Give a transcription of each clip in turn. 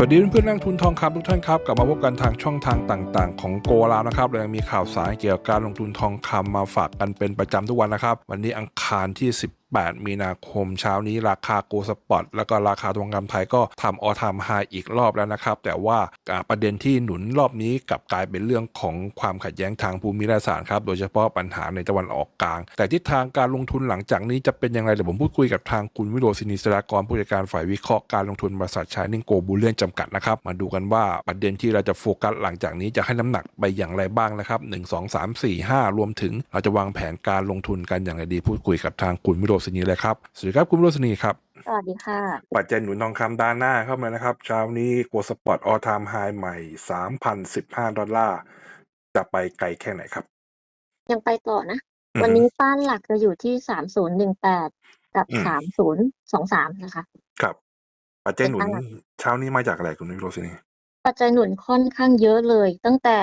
สวัสดีเพื่อนๆนักลงทุนทองคำทุกท่านครับกลับมาพบกันทางช่องทางต่างๆ ของโกลาวนะครับเรายังมีข่าวสารเกี่ยวกับการลงทุนทองคำมาฝากกันเป็นประจำทุกวันนะครับ วันนี้อังคารที่ 18มีนาคมเช้านี้ราคาโกลสปอตแล้วก็ราคาทองคำไทยก็ทำออทามไฮอีกรอบแล้วนะครับ แต่ว่าประเด็นที่หนุนรอบนี้กลับกลายเป็นเรื่องของความขัดแย้งทางภูมิรัฐศาสตร์ครับ โดยเฉพาะปัญหาในตะวันออกกลาง แต่ทิศทางการลงทุนหลังจากนี้จะเป็นอย่างไรเดี๋ยวผมพูดคุยกับทางคุณวิโรจน์ศินิสรากรผู้จัดการฝ่ายวิเคราะห์การลงทุนบริษัทชายนิ่งโกบูเลียนจำกัดนะครับมาดูกันว่าประเด็นที่เราจะโฟกัสหลังจากนี้จะให้น้ำหนักไปอย่างไรบ้างนะครับ 1 2 3 4 5 รวมถึงเราจะวางแผนการลงทุนกันอย่างไรดีพูดคุยกับทางคุณวิโรจน์ศินิเลยครับ สวัสดีครับคุณวิโรจน์ศินิครับ สวัสดีค่ะ ปัจจัยหนุนทองคำด้านหน้าเข้ามานะครับ เช้านี้โกลสปอตออทามไฮใหม่ 3,015 ดอลลาร์ จะไปไกลแค่ไหนครับ ยังไปต่อนะอือฮึวันนี้ต้านหลักจะอยู่ที่สามศูนย์หนึ่งแปดกับอืมสามศูนย์สองสามนะคะ ครับ ปัจจัยหนุนเป็นอะไรเช้านี้มาจากอะไรคุณวิโรจน์ศินิปัจจัยหนุนค่อนข้างเยอะเลย ตั้งแต่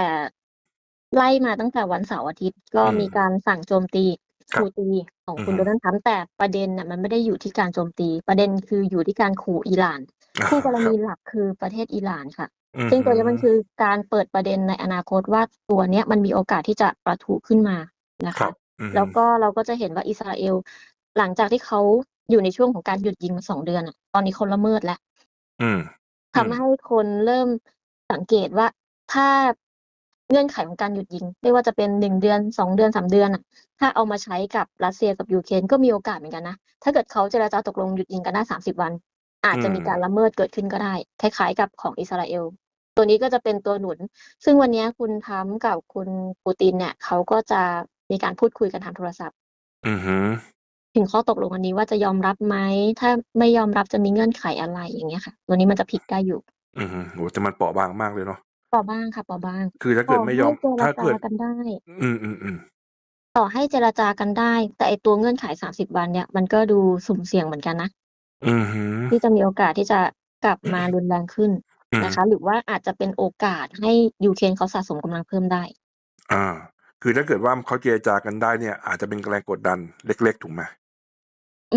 ไล่มาตั้งแต่วันเสาร์อาทิตย์ก็อืมมีการสั่งโจมตี ครับขู่ตีของคุณอือฮึโดนัลด์ทรัมป์แต่ประเด็นน่ะมันไม่ได้อยู่ที่การโจมตี ประเด็นคืออยู่ที่การขู่อิหร่านคู่กรณีหลักคือประเทศอิหร่านค่ะมซึ่งตัวนี้มันคือการเปิดประเด็นในอนาคตว่าตัวเนี้ยมันมีโอกาสที่จะประทุขึ้นมานะครัคะ บ อืมแล้วก็เราก็จะเห็นว่าอิสราเอล หลังจากที่เขาอยู่ในช่วงของการหยุดยิงมาสองเดือนอะตอนนี้เขาละเมิดแล้ว อืมทำให้คนเริ่มสังเกตว่าถ้า เงื่อนไขของการหยุดยิง ไม่ว่าจะเป็นหนึ่งเดือนสองเดือนสามเดือนอะถ้าเอามาใช้กับรัสเซียกับยูเครนก็มีโอกาสเหมือนกันนะ ถ้าเกิดเขาเจรจาตกลงหยุดยิงกันได้สามสิบวัน อาจจะมีการละเมิดเกิดขึ้นก็ได้ คล้ายๆกับของอิสราเอล ตัวนี้ก็จะเป็นตัวหนุน ซึ่งวันนี้คุณทรัมป์กับคุณปูตินเนี่ยเขาก็จะมีการพูดคุยกันทางโทรศัพท์อือฮึถึงข้อตกลงอันนี้ว่าจะยอมรับไหมถ้าไม่ยอมรับจะมีเงื่อนไขอะไรอย่างเงี้ยค่ะ ตัวนี้มันจะพลิกได้อยู่ อือฮึโหแต่มันเปราะบางมากเลยเนาะ ต่อบ้างค่ะต่อบ้าง คือถ้าเกิดไม่ยอมต่อถ้าให้เจเกิรดจากันได้ อืม อืม อืม ต่อให้เจรจากันได้ แต่ไอตัวเงื่อนไขสามสิบวันเนี่ย มันก็ดูสุ่มเสี่ยงเหมือนกันนะ อือฮึ ที่จะมีโอกาสที่จะกลับมารุนแรงขึ้นอืมนะคะ หรือว่าอาจจะเป็นโอกาสให้ยูเครนเขาสะสมกำลังเพิ่มได้อ่าคือถ้าเกิดว่าเขาเจรจากันได้เนี่ย อาจจะเป็นแรงกดดันเล็ก ๆ ถูกไหม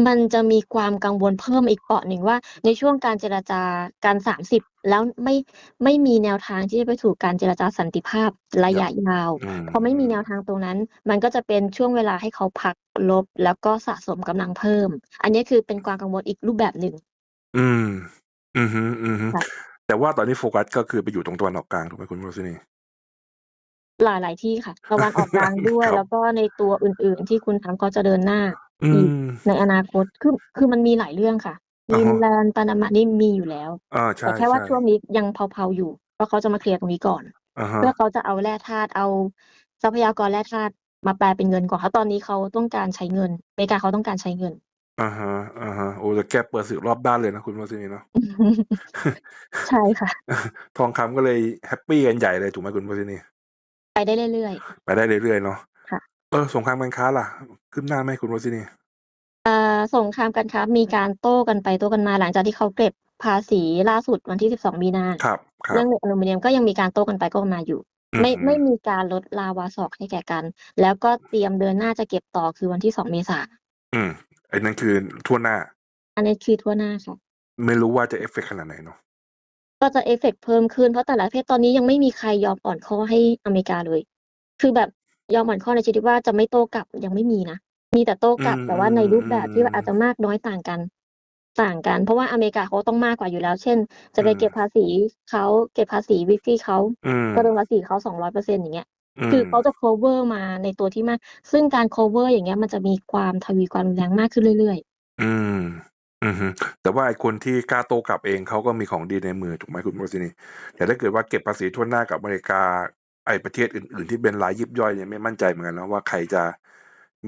มันจะมีความกังวลเพิ่มอีกเปราะหนึ่งว่า ในช่วงการเจรจาการสามสิบแล้วไม่ไม่มีแนวทางที่จะไปสู่การเจรจาสันติภาพระยะยาว อืม พอไม่มีแนวทางตรงนั้น มันก็จะเป็นช่วงเวลาให้เขาพักลบ แล้วก็สะสมกำลังเพิ่ม อันนี้คือเป็นความกังวลอีกรูปแบบหนึ่ง อืม อือฮึอือฮึค่ะ แต่ว่าตอนนี้โฟกัสก็คือไปอยู่ตรงตะวันออกกลางถูกไหมคุณวิโรจน์ศินิหลายหลาย ๆ ที่ค่ะ ตะวันออกกลางด้วย ครับ แล้วก็ในตัวอื่น ๆ ที่คุณทำเขาจะเดินหน้า อือีกม ในอนาคต คือ คือมันมีหลายเรื่องค่ะอ่าฮะฟินแลนด์ปานามานี่มีอยู่แล้วอ่าใช่แต่แค่ว่าใช่ช่วงนี้ยังเผาๆ อยู่ เพราะเขาจะมาเคลียร์ตรงนี้ก่อนอ่าฮะเพื่อเขาจะเอาแร่ธาตุ เอาทรัพยากรแร่ธาตุมาแปลเป็นเงินก่อน เพราะตอนนี้เขาต้องการใช้เงิน อเมริกาเขาต้องการใช้เงินอ่าฮะอ่าฮะโอ้ แต่แกเปิดสื่อรอบด้านเลยนะคุณวิโรจน์ศินิเนาะ ใช่ค่ะ ทองคำก็เลยแฮปปี้กันใหญ่เลยถูกไหมคุณวิโรจน์ศินิไปได้เรื่อยไปได้เรื่อย ๆ เนาะค่ะ เออ สงครามการค้าล่ะ คืบหน้าไหมคุณวิโรจน์ศินิๆอ่าสงครามการค้ามีการโต้กันไปโต้กันมาหลังจากที่เขาเก็บภาษีล่าสุดวันที่ 12 มีนา ครับครับ เรื่องเหล็กอลูมิเนียมก็ยังมีการโต้กันไปโต้กันมาอยู่อืไม่ฮึไม่มีการลดลาวาศอกให้แก่กัน แล้วก็เตรียมเดินหน้าจะเก็บต่อคือวันที่ 2 เมษาอืมไอ้นั่นคือทั่วหน้า อันนี้คือทั่วหน้าค่ะ ไม่รู้ว่าจะเอฟเฟกขนาดไหนเนาะก็จะเอฟเฟกต์เพิ่มขึ้นเพราะแต่ละประเทศตอนนี้ยังไม่มีใครยอมอ่อนข้อให้อเมริกาเลย คือแบบ ยอมอ่อนข้อในชนิดว่าจะไม่โต้กลับยังไม่มีนะ มีแต่โต้กลับอืมแต่ว่าในรูปแบบที่ว่าอืมอาจจะมากน้อยต่างกัน ต่างกัน เพราะว่าอเมริกาเขาต้องมากกว่าอยู่แล้ว เช่น จะไปอืม เก็บภาษีเขาเก็บภาษีวิฟฟี่เขาอืม ก็โดนภาษีเขาสองร้อยเปอร์เซ็นต์อย่างเงี้ยมคือเขาจะ cover มาในตัวที่มาก ซึ่งการ cover อย่างเงี้ยมันจะมีความทวีความรุนแรงมากขึ้นเรื่อยอืม อืมฮึแต่ว่าไอ้คนที่กล้าโต้กลับเองเขาก็มีของดีในมือถูกไหมคุณโรซินีแต่ถ้าเกิดว่าเก็บภาษีทั่วหน้ากับอเมริกา ไอ้ประเทศอื่น ๆ ที่เป็นรายยิบย่อยเนี่ยไม่มั่นใจเหมือนกันนะว่าใครจะ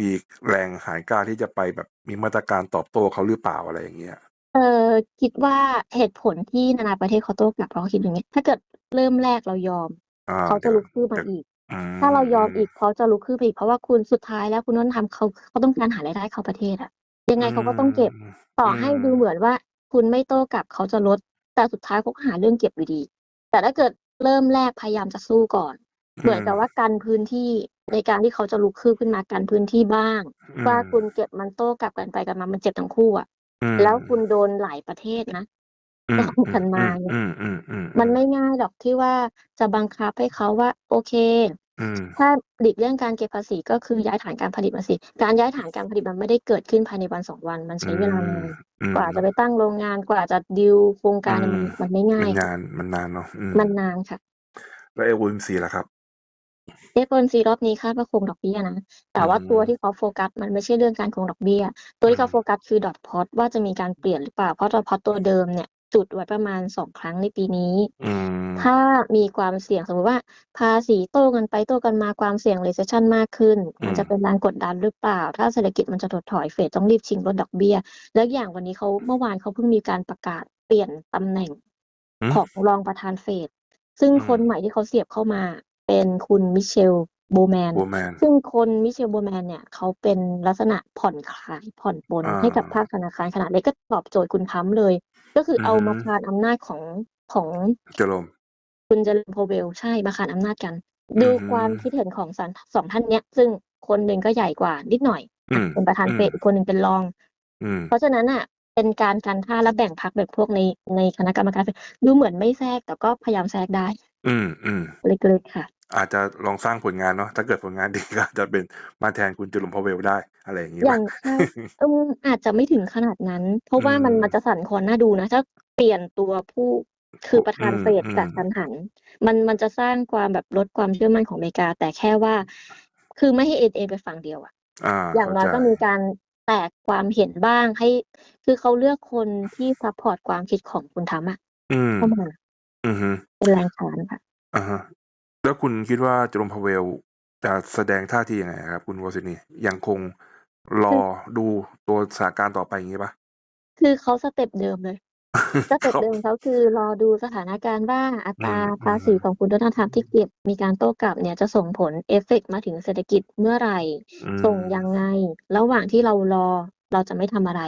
มีแรงหายกล้าที่จะไปแบบมีมาตรการตอบโต้เขาหรือเปล่าอะไรอย่างเงี้ยๆเอ่อคิดว่าเหตุผลที่นานาประเทศเขาโต้กลับเพราะเขาคิดอย่างเงี้ยถ้าเกิดเริ่มแรกเรายอม อ่าเขาจะเดี๋ยวลุกขึ้นมาเดี๋ยวอีกอืมถ้าเรายอมอีกเขาจะลุกขึ้นไปอีกเพราะว่าคุณสุดท้ายแล้วคุณต้องทำเขาเขาต้องการหารายได้เข้าประเทศอะยังไงเขาก็ต้องเก็บต่อให้อืมดูเหมือนว่า คุณไม่โต้กลับเขาจะลด แต่สุดท้ายเขาก็หาเรื่องเก็บอยู่ดี แต่ถ้าเกิดเริ่มแรกพยายามจะสู้ก่อน เหมือนกับว่ากันพื้นที่ในการที่เขาจะลุกขึ้นขึ้นมากันพื้นที่บ้างอืมว่าคุณเก็บมันโต้กลับกันไปกันมามันเจ็บทั้งคู่อะอืมแล้วคุณโดนหลายประเทศนะอืต่มออืกัมนอืมามเนี่ยอืมอืมอืมมันอืมไม่ง่ายหรอกที่ว่าจะบังคับให้เขาว่า โอเคอืมถ้าหลีกเลี่ยงการเก็บภาษีก็คือย้ายฐานการผลิตมาสิ การย้ายฐานการผลิตมันไม่ได้เกิดขึ้นภายในวันสองวัน มันอืใช้เวลานามนอืกว่าจะไปมตั้งโรงงานกว่าจะดีลโครงอืการเนี่ยมมันมันไม่ง่ามัยนค่ะนานมันนานเนาะอืมมันนานค่ะ แล้ว FOMC ล่ะครับ? FOMC รอบนี้คาดว่าคงดอกเบี้ยนะ แตอื่ว่าตัวมที่เขาโฟกัสมันไม่ใช่เรื่องการคงดอกเบี้ย ตัวอืที่เขามโฟกัสคือ dot plot ว่าจะมีการเปลี่ยนหรือเปล่า เพราะ dot plot ตัวเดิมเนี่ยจุดไว้ประมาณ2ครั้งในปีนี้อืมถ้ามีความเสี่ยงสมมุติว่า ภาษีโต้กันไปโต้กันมาความเสี่ยง recession มากขึ้นอืมันมจะเป็นแรงกดดันหรือเปล่า ถ้าเศรษฐกิจมันจะถดถอยเฟดต้องรีบชิงลดดอกเบี้ย แล้วอีกอย่างวันนี้เขาเมื่อวานเขาเพิ่งมีการประกาศเปลี่ยนตำแหน่งหือ?ของรองประธานเฟดซึ่งอืคนมใหม่ที่เขาเสียบเข้ามา เป็นคุณ Michelle Bowman Bowman ซึ่งคน Michelle Bowman เนี่ยเขาเป็นลักษณะผ่อนคลายผ่อนปลนอาให้กับภาคธนาคารขนาดเล็กก็ตอบโจทย์คุณ Trump เลย ก็คืออืเอาอมาคานอำนาจของของ Jerome คุณ Jerome Powell ใช่มาคานอำนาจกันอืดูอฮึ ความคิดเห็นของสัน2ท่านเนี้ย ซึ่งคนหนึ่งก็ใหญ่กว่านิดหน่อย อือะมเป็นประธานอืเฟมดอีกคนหนึ่งเป็นรอง อืม เพราะฉะนั้นน่ะเป็นการกันท่าและแบ่งพรรคแบ่งพวกในในคณะกรรมการเฟดดูเหมือนไม่แทรกแต่ก็พยายามแทรกได้อืมอืม เล็กๆค่ะ อาจจะลองสร้างผลงานเนาะถ้าเกิดผลงานดีก็อาจจะเป็นมาแทนคุณ Jerome Powell ได้ อะไรอย่างงี้อเปย่าล่า?งใช่อืมอาจจะไม่ถึงขนาดนั้น เพราะอืว่ามันมันมจะสั่นคลอนน่าดูนะ ถ้าเปลี่ยนตัวผู้คือประอืธานมเฟดอืกะมทันหัน มันมันจะสร้างความแบบลดความเชื่อมั่นของอเมริกา แต่แค่ว่า คือไม่ให้เอนเอนไปฝั่งเดียวอะอาอย่าเข้งาน้อใจยก็มีการแตกความเห็นบ้างให้ คือเขาเลือกคนที่ซัปพอร์ตความคิดของคุณ Trump อะอืม เข้ามาอือฮึเป็นแรงค้านค่ะอะฮะ แล้วคุณคิดว่า Jerome Powell จะแสดงท่าทียังไงอะครับคุณ Rosini ยังคงรคืออดูตัวสถานการณ์ต่อไปอย่างงี้เปล่า?คือเขาสเต็ปเดิมเลย สเต็ปเขาเดิมเขาคือรอดูสถานการณ์ว่า อัอืตราม ภาอืษีมของคุณ Donald Trump ที่เก็บ มีการโต้กลับเนี่ย จะส่งผล เอฟเฟกต์ มาถึงเศรษฐกิจเมื่อไหร่อืส่งยังม ไง ระหว่างที่เรารอ เราจะไม่ทำอะไร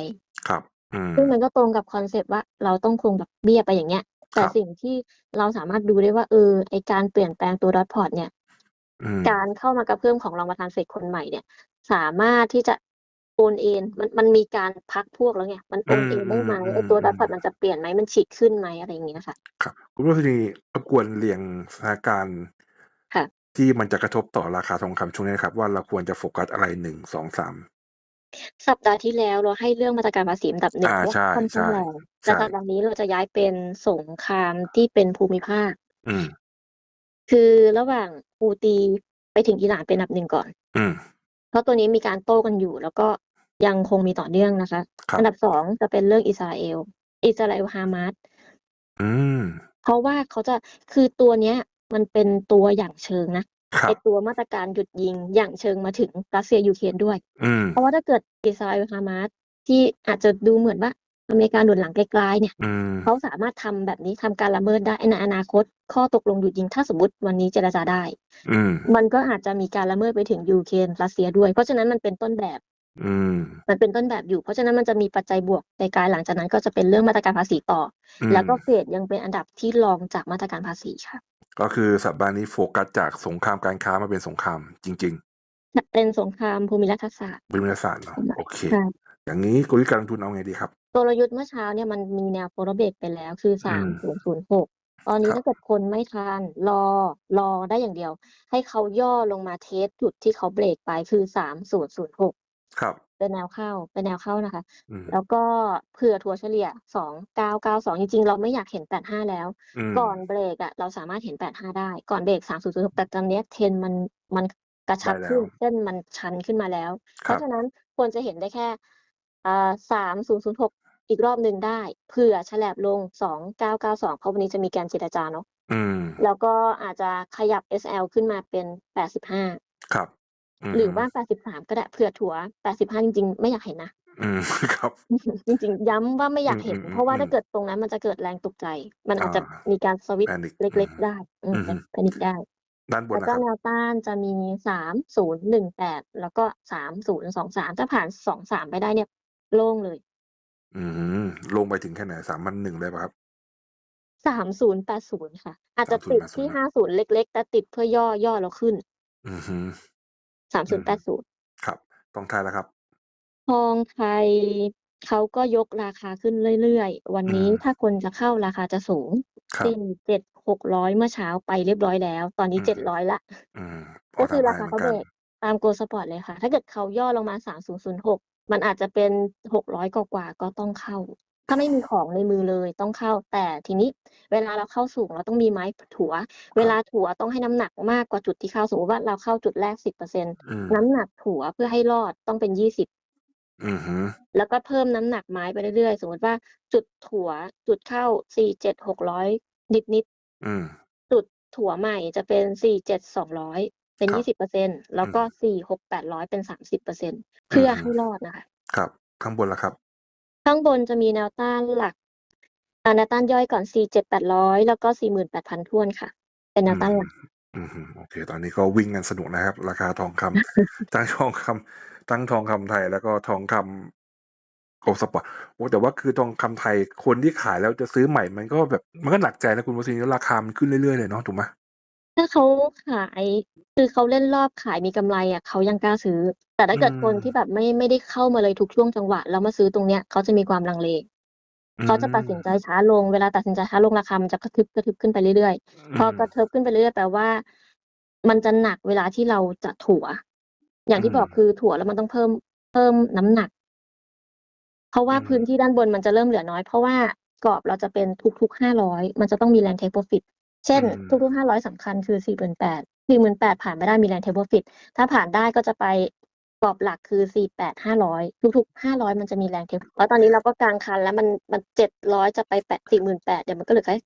ครับ อืม ซึ่งมันก็ตรงกับคอนเซปต์ว่า เราต้องคงดอกเบี้ยไป อย่างเงี้ย คแต่รับ สิ่งที่เราสามารถดูได้ว่า เออ ไอ้การเปลี่ยนแปลงตัว dot plot เนี่ย อืม การเข้ามากระเพื่อมของรองประธานเฟดคนใหม่เนี่ย สามารถที่จะโอนเอนมัน มันมีการพรรคพวกแล้วไง มันอืโอนเอนได้ไหมมไอ้ตัว dot ๆ plot ๆมันจะเปลี่ยนไหม มันฉีกขึ้นไหม อะไรอย่างเงี้ยค่ะ ครับ คุณ Rosini รบกวนเรียงสถานการณ์ ค่ะ ที่มันจะกระทบต่อราคาทองคำช่วงนี้นะครับว่า เราควรจะโฟกัสอะไร 1 2 3 สัปดาห์ที่แล้วเราให้เรื่องมาตรการภาษีอันดับ1อาว่าใช่ค่อนข้างแรงๆแต่ใช่ สัปดาห์นี้เราจะย้ายเป็นสงครามที่เป็นภูมิภาค อืม คือระหว่างฮูตีไปถึงอิหร่านเป็นอันดับ1ก่อน อืม เพราะตัวนี้มีการโต้กันอยู่ แล้วก็ยังคงมีต่อเนื่องนะคะ ครัอับนดับ2จะเป็นเรื่องอิสราเอล อิสราเอลฮามาส อืม เพราะว่าเขาจะคือตัวเนี้ย มันเป็นตัวอย่างเชิงนะครั ไอ้บตัวมาตรการหยุดยิงอย่างเชิงมาถึงรัสเซียยูเครนด้วยอืมเพราะว่าถ้าเกิดอิสราเอลฮามาสที่อาจจะดูเหมือนว่าอเมริกาหนุนหลังไกลๆเนี่ยอืมเขาสามารถทำแบบนี้ทำการละเมิดได้ในอนาคต ข้อตกลงหยุดยิงถ้าสมมุติวันนี้เจรจาได้อืมมันก็อาจจะมีการละเมิดไปถึงยูเครนรัสเซียด้วย เพราะฉะนั้นมันเป็นต้นแบบอืมมันเป็นต้นแบบอยู่ เพราะฉะนั้นมันจะมีปัจจัยบวกไกลๆหลังจากนั้นก็จะเป็นเรื่องมาตรการภาษีต่ออืแล้วมก็เฟดยังเป็นอันดับที่รองจากมาตรการภาษีค่ะ ก็คือสัปดาห์นี้โฟกัสจากสงครามการค้ามาเป็นสงครามจริงนเป็นสงครามภูมิรัฐศาสตร์ๆภูมิรัฐศาสตร์เนาะโอเค ค่ะอย่างงี้กลยุทธ์การลงทุนเอาไงดีครับ?กลยุทธ์เมื่อเช้าเนี่ยมันมีแนว follow break ไปแล้ว คืออืม3006ตอนนี้ครัถ้าบเกิดคนไม่ทันรอรอได้อย่างเดียว ให้เขาย่อลงมาเทสต์จุดที่เขาเบรกไปคือ3006 ครับ เป็นแนวเข้า เป็นแนวเข้านะคะ อืม แล้วก็เผื่อถัวเฉลี่ย 2992 จริง ๆ เราไม่อยากเห็น 85 แล้ว อืม ก่อนเบรกอะเราสามารถเห็น 85 ได้ ก่อนเบรก 3006แต่ตอนเนี้ย Trend มันมันกระไดชับ้แล้ขึ้วนเส้นมันชันขึ้นมาแล้วเพครัราะบ ฉะนั้นควรจะเห็นได้แค่อ่า3006 อีกรอบหนึ่งได้ เผื่อแฉลบลง 2992 เพราะวันนี้จะมีการเจรจาเนาะ อืม แล้วก็อาจจะขยับ SL ขึ้นมาเป็น 85 ครับอือ หรืฮึอว่า83ก็ได้เผื่อถัว85จริง ๆ ไม่อยากเห็นนะอืมครับ จริง ๆ ย้ำว่าไม่ออืยากเห็นเพราะว่าถ้าอๆๆเกิดตรงนั้นมันจะเกิดแรงตกใจ มันอาอาจจะมีการสวิตช์ panic เอืล็กมๆ ได้ อืมอือแพฮึ panic ได้ ด้านบแล้นวนะก็ครับ แนวต้านจะมี3018แล้วก็3023ถ้าผ่าน23ไปได้เนี่ย โล่งเลยอื้อฮือลงไปถึงแค่ไหน3,100เลยเปล่าครับ?3080ค่ะ อาจจะติดที่3080นะ50เล็ก ๆ แต่ติดเพื่อย่อย่อแล้วขึ้น อื อฮึอืม3080ครับทองไทยล่ะครับ?ทองไทย เขาก็ยกราคาขึ้นเรื่อย ๆ วันนี้อืมถ้าคนจะเข้าราคาจะสูง ครับสี่เจ็ด หกร้อย เมื่อเช้าไปเรียบร้อยแล้ว ตอนนี้ อืมเจ็ดร้อยละอืมก็คือทำราให้คาเหมืเขาอนเบกัรนกตามโกลสปอร์ตเลยค่ะ ถ้าเกิดเขาย่อลงมาสามศูนย์ศูนย์หกมันอาจจะเป็นหกร้อยกว่า ๆ ก็ต้องเข้า ถ้าไม่มีของในมือเลยต้องเข้า แต่ทีนี้เวลาเราเข้าสูงเราต้องมีไม้ถัว เวลาถัวต้องให้น้ำหนักมากกว่าจุดที่เข้าสมมติว่าเราเข้าจุดแรกสิบเปอร์เซ็นอืมน้ำหนักถัวเพื่อให้รอดต้องเป็นยี่สิบอืมฮึแล้วก็เพิ่มน้ำหนักไม้ไปเรื่อยๆ สมมติว่าจุดถั่วจุดเข้าสี่เจ็ดหกร้อยนิดนิดอืมๆจุดถั่วใหม่จะเป็นสี่เจ็ดสองร้อยเป็นครับยี่สิบเปอร์เซ็นแล้วก็อืมสี่หกแปดร้อยเป็นสามสิบเปอร์เซ็นเพื่ออืมให้รอดนะคะ ครับ ข้างบนล่ะครับ ข้างบนจะมีแนวต้านหลักอ่าแนวต้านย่อยก่อนสี่เจ็ดแปดร้อยแล้วก็สี่หมื่นแปดพันทวนค่ะ เป็นแนวต้านหลักอืมฮึโอเค ตอนนี้ก็วิ่งกันสนุกนะครับ ราคาทองคำทั้งทองคำทั้งทองคำไทยแล้วก็ทองคำโกลด์สปอร์ตโอ้แต่ว่าคือทองคำไทยคนที่ขายแล้วจะซื้อใหม่มันก็แบบมันก็หนักใจนะคุณวสินราคามันขึ้นเรื่อยๆเลยเนาะถูกไหม ถ้าเขาขาย คือเขาเล่นรอบขายมีกำไรอะเขายังกล้าซื้อ แต่ถ้าเกิดคนที่แบบไม่ ไม่ได้เข้ามาเลยทุกช่วงจังหวะ แล้วมาซื้อตรงเนี้ย เขาจะมีความลังเลเขาจะตัดสินใจช้าลง เวลาตัดสินใจช้าลง ราคามันจะกระทึบ กระทึบขึ้นไปเรื่อยๆพอกระเทิบขึ้นไปเรื่อย ๆ แปลว่า มันจะหนักเวลาที่เราจะถั่วอย่างที่บอกคือถั่วแล้วมันต้องเพิ่ม เพิ่มน้ำหนัก เพราะว่าพื้นที่ด้านบนมันจะเริ่มเหลือน้อย เพราะว่ากรอบเราจะเป็นทุกๆห้าร้อยมันจะต้องมีแรงเทคโปรฟิต เช่น ทุกๆห้าร้อยสำคัญคือสี่หมื่นแปดสี่หมื่นแปดผ่านไม่ได้มีแรงเทคโปรฟิตถ้าผ่านได้ก็จะไปกรอบหลักคือสี่แปดห้าร้อยทุกๆห้าร้อยมันจะมีแรงเทคแล้วตอนนี้เราก็กลางคันแล้วมันมันเจ็ดร้อยจะไปแปดสี่หมื่นแปดเดี๋ยวมันก็เหลือแค่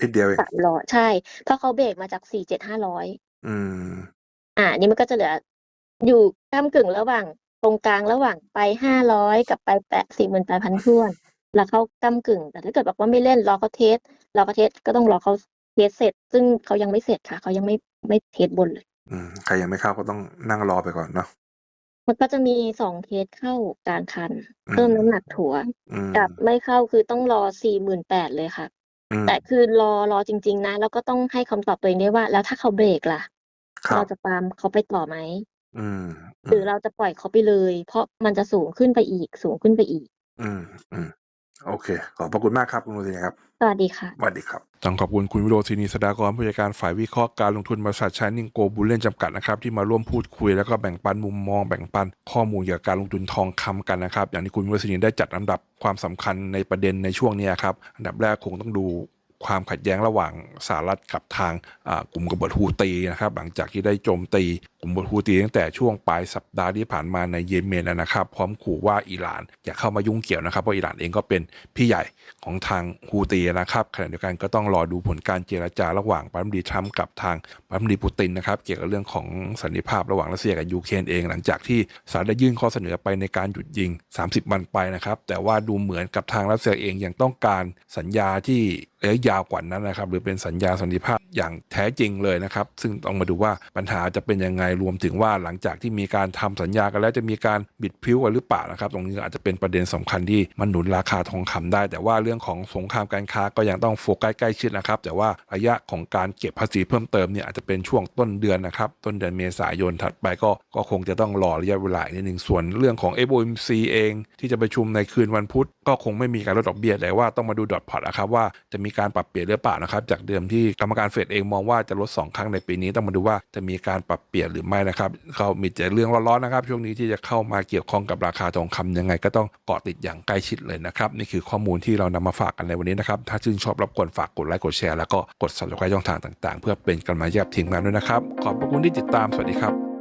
นิดเดียวเองสามร้อยใช่ เพราะเขาเบรกมาจากสี่เจ็ดห้าร้อยอืม อ่า นี่มันก็จะเหลือ อยู่ก้ามกึ่งระหว่างตรงกลางระหว่างไปห้าร้อยกับไปแปดสี่หมื่นแปดพันทวน แล้วเขาก้ามกึ่ง แต่ถ้าเกิดบอกว่าไม่เล่นรอเขาเทสรอเขาเทสก็ต้องรอเขา เทสเสร็จ ซึ่งเขายังไม่เสร็จค่ะ เขายังไม่ไม่เทสบนเลย อืมใครยังไม่เข้าก็ต้องนั่งรอไปก่อนเนาะมันก็จะมีสองเทสเข้ากลางคันอืมเพิ่มน้ำหนักถั่วอืมกับไม่เข้าคือต้องรอสี่หมื่นแปดเลยค่ะ อืมแต่คือรอรอจริง ๆ นะ แล้วก็ต้องให้คำตอบตัวเองได้ว่า แล้วถ้าเขาเบรกล่ะ ครัเราบ จะตามเขาไปต่อไหม อืมหรือเราจะปล่อยเขาไปเลย เพราะมันจะสูงขึ้นไปอีก สูงขึ้นไปอีก อืมอืม โอเค ขอบพระคุณมากครับคุณวสินครับ สวัสดีค่ะ สวัสดีครับ ต้องขอบคุณคุณวิโรจน์ศินีสดากรผู้จัดการฝ่ายวิเคราะห์การลงทุนบริษัทชานิงโกบุลเลนจำกัดนะครับที่มาร่วมพูดคุยแล้วก็แบ่งปันมุมมองแบ่งปันข้อมูลเกี่ยวกับการลงทุนทองคำกันนะครับ อย่างที่คุณวิโรจน์ศินีได้จัดลำดับความสำคัญในประเด็นในช่วงนี้ครับ อันดับแรกคงต้องดู ความขัดแย้งระหว่างสหรัฐกับทางกลุ่มกบฏฮูตีนะครับหลังจากที่ได้โจมตีกลุ่มกบฏฮูตีตั้งแต่ช่วงปลายสัปดาห์ที่ผ่านมาในเยเมนนะครับ พร้อมขู่ว่าอิหร่านอย่าเข้ามายุ่งเกี่ยวนะครับเพราะอิหร่านเองก็เป็นพี่ใหญ่ของทางฮูตีนะครับขณะเดียวกันก็ต้องรอดูผลการเจรจาระหว่างประธานาธิบดีทรัมป์กับทางประธานาธิบดีปูตินนะครับเกี่ยวกับเรื่องของสันติภาพระหว่างรัสเซียกับยูเครนเอง หลังจากที่สหรัฐได้ยื่นข้อเสนอไปในการหยุดยิง 30 วันไปนะครับแต่ว่าดูเหมือนกับทางรัสเซียเองยังต้องการสัญญาที่ ระยะยาวกว่านั้นนะครับ หรือเป็นสัญญาสันติภาพอย่างแท้จริงเลยนะครับ ซึ่งต้องมาดูว่าปัญหาจะเป็นยังไงรวมถึงว่าหลังจากที่มีการทำสัญญากันแล้วจะมีการบิดพิ้วกันหรือเปล่านะครับ ตรงนี้อาจจะเป็นประเด็นสำคัญที่มันหนุนราคาทองคำได้ แต่ว่าเรื่องของสงครามการค้าก็ยังต้องโฟกัสใกล้ชิดนะครับ แต่ว่าระยะของการเก็บภาษีเพิ่มเติมเนี่ยอาจจะเป็นช่วงต้นเดือนนะครับต้นเดือนเมษายนถัดไปก็ก็คงจะต้องรอระยะเวลาอีกนิดหนึ่งส่วนเรื่องของ FOMC เอง ที่จะประชุมในคืนวันพุธ ก็คงไม่มีการลดดอกเบี้ยแต่ว่าต้องมาดูดอทพอตนะครับว่าจะมีการปรับเปลี่ยนหรือเปล่านะครับ จากเดิมที่กรรมการเฟดเองมองว่าจะลด 2 ครั้งในปีนี้ต้องมาดูว่าจะมีการปรับเปลี่ยนหรือไม่นะครับเขามีแต่เรื่องร้อนๆนะครับช่วงนี้ที่จะเข้ามาเกี่ยวข้องกับราคาทองคำยังไง ก็ต้องเกาะติดอย่างใกล้ชิดเลยนะครับนี่คือข้อมูลที่เรานำมาฝากกันในวันนี้นะครับถ้าชื่นชอบรับกวนฝากกดไลค์กดแชร์แล้วก็กด subscribe ช่องทางต่าง ๆ เพื่อเป็นกำลังใจให้กับทีมงานด้วยนะครับ ขอบพระคุณที่ติดตามสวัสดีครับ